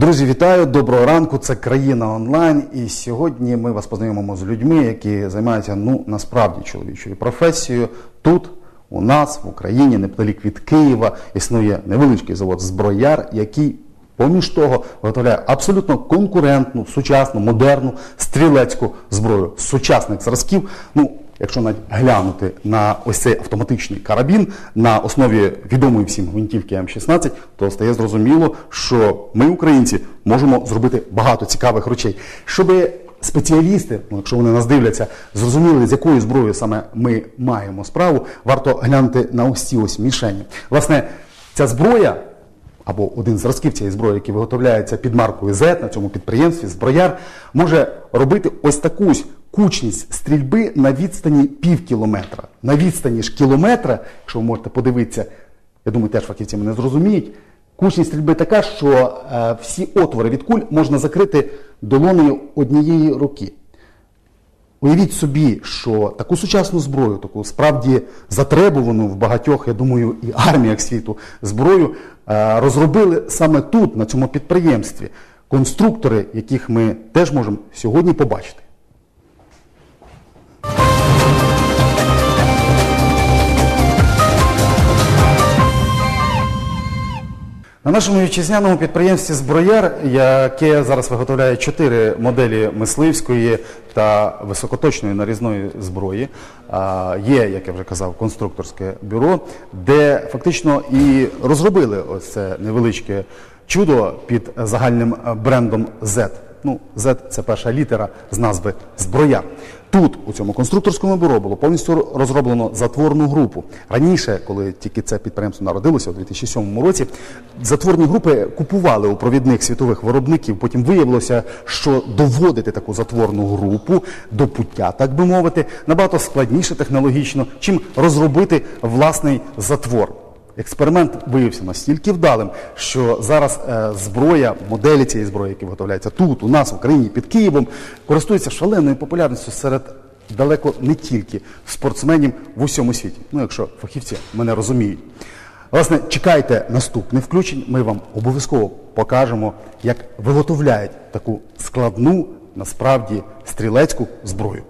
Друзі, вітаю! Доброго ранку. Це країна онлайн. І сьогодні ми вас познайомимо з людьми, які займаються ну насправді чоловічою професією. Тут у нас в Україні, неподалік від Києва, існує невеличкий завод зброяр, який поміж того виготовляє абсолютно конкурентну, сучасну, модерну стрілецьку зброю сучасних зразків. Ну, Якщо навіть глянути на ось цей автоматичний карабін на основі відомої всім гвинтівки М16, то стає зрозуміло, що ми, українці, можемо зробити багато цікавих речей. Щоби спеціалісти, ну, якщо вони нас дивляться, зрозуміли, з якою зброєю саме ми маємо справу, варто глянути на ось ці ось мішені. Власне, ця зброя або один з зразків цієї зброї, який виготовляється під маркою Z на цьому підприємстві, зброяр, може робити ось таку кучність стрільби на відстані пів кілометра. На відстані ж кілометра, якщо ви можете подивитися, я думаю, теж фахівці мене зрозуміють. Кучність стрільби така, що е, всі отвори від куль можна закрити долонею однієї руки. Уявіть собі, що таку сучасну зброю, таку справді затребувану в багатьох, я думаю, і арміях світу зброю е, розробили саме тут, на цьому підприємстві, конструктори, яких ми теж можемо сьогодні побачити. На нашому вітчизняному підприємстві Зброяр, яке зараз виготовляє чотири моделі мисливської та високоточної нарізної зброї, є, як я вже казав, конструкторське бюро, де фактично і розробили ось це невеличке чудо під загальним брендом Z. Ну, Z – це перша літера з назви зброяр. Тут, у цьому конструкторському бюро, було повністю розроблено затворну групу. Раніше, коли тільки це підприємство народилося у 2007 році, затворні групи купували у провідних світових виробників. Потім виявилося, що доводити таку затворну групу до пуття, так би мовити, набагато складніше технологічно, чим розробити власний затвор. Експеримент виявився настільки вдалим, що зараз е, зброя, моделі цієї зброї, які виготовляються тут, у нас в Україні, під Києвом, користуються шаленою популярністю серед далеко не тільки спортсменів в усьому світі. Ну, якщо фахівці мене розуміють. Власне, чекайте наступних включень. Ми вам обов'язково покажемо, як виготовляють таку складну, насправді стрілецьку зброю.